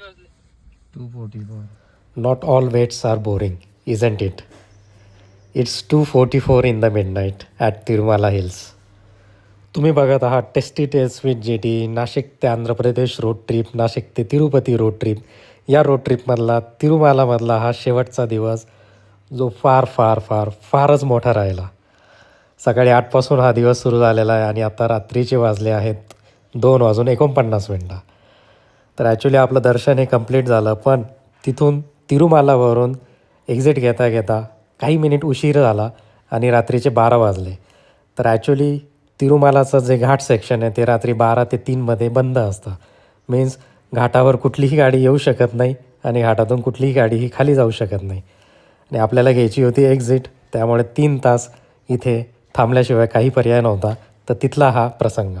वाजले two forty four Not all waits are boring, isn't it? It's 2:44 in the midnight at Tirumala Hills. तुम्ही बघत आहात tasty taste with J T Nashik ते Andhra Pradesh road trip Nashik ते Tirupati road trip या road ट्रिपमधला तिरुमालामधला हा शेवटचा दिवस जो फार फार फार फारच मोठा राहिला सकाळी आठपासून हा दिवस सुरू झालेला आहे आणि आता रात्रीचे वाजले आहेत दोन वाजून एकोणपन्नास मिनटं तर ॲक्च्युली आपलं दर्शन हे कंप्लीट झालं पण तिथून तिरुमालावरून एक्झिट घेता घेता काही मिनिट उशीर झाला आणि रात्रीचे बारा वाजले. तर ॲक्च्युली तिरुमालाचं जे घाट सेक्शन आहे ते रात्री बारा ते तीनमध्ये बंद असतं. मीन्स घाटावर कुठलीही गाडी येऊ शकत नाही आणि घाटातून कुठलीही गाडी ही खाली जाऊ शकत नाही. आणि आपल्याला घ्यायची होती एक्झिट त्यामुळे तीन तास इथे थांबल्याशिवाय काही पर्याय नव्हता. तर तिथला हा प्रसंग.